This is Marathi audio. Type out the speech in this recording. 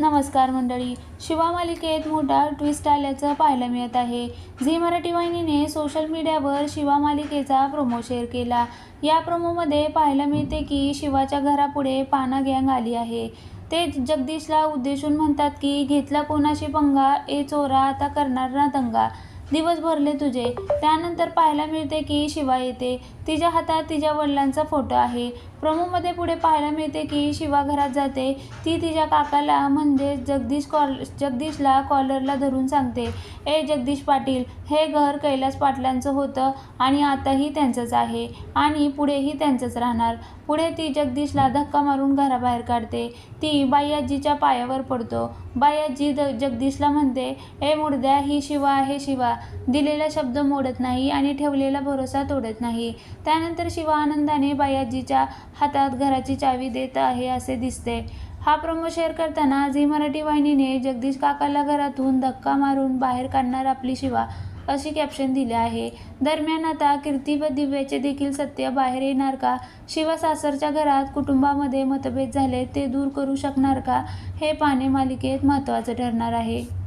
नमस्कार मंडळी. शिवा मालिकेत मोठा ट्विस्ट आल्याचं पाहायला मिळत आहे. झी मराठी वाहिनीने सोशल मीडियावर शिवा मालिकेचा प्रोमो शेअर केला. या प्रोमोमध्ये पाहायला मिळते की शिवाच्या घरापुढे पाना गँग आली आहे. ते जगदीशला उद्देशून म्हणतात की घेतला कोणाशी पंगा ए चोरा आता करणार ना दंगा. दिवस भरले तुझे. त्यानंतर पाहायला मिळते की शिवा येते. तिच्या हातात तिच्या वडिलांचा फोटो आहे. प्रमोमध्ये पुढे पाहायला मिळते की शिवा घरात जाते. ती तिच्या काकाला म्हणजे जगदीश कॉल जगदीशला कॉलरला धरून सांगते. ए जगदीश पाटील हे घर कैलास पाटलांचं होतं आणि आताही त्यांचंच आहे. आणि पुढेही त्यांचंच राहणार. पुढे ती जगदीशला धक्का मारून घराबाहेर काढते. ती बाईआजीच्या पायावर पडतो. बाईआजी द जगदीशला म्हणते ए मुर्द्या ही शिवा आहे शिवा. दिलेला शब्द मोडत नाही आणि ठेवलेला भरोसा तोडत नाही. त्यानंतर शिवा आनंदाने बाईआजीच्या हातात घराची चावी देत आहे असे दिसते. हा प्रोमो शेअर करताना झी मराठी वाहिनीने जगदीश काकाला घरातून धक्का मारून बाहेर काढणार आपली शिवा अशी कॅप्शन दिले आहे. दरम्यान आता कीर्ती व दिव्याचे देखील सत्य बाहेर येणार का? शिवा सासरच्या घरात कुटुंबामध्ये मतभेद झाले ते दूर करू शकणार का? हे पाहणे मालिकेत महत्त्वाचं ठरणार आहे.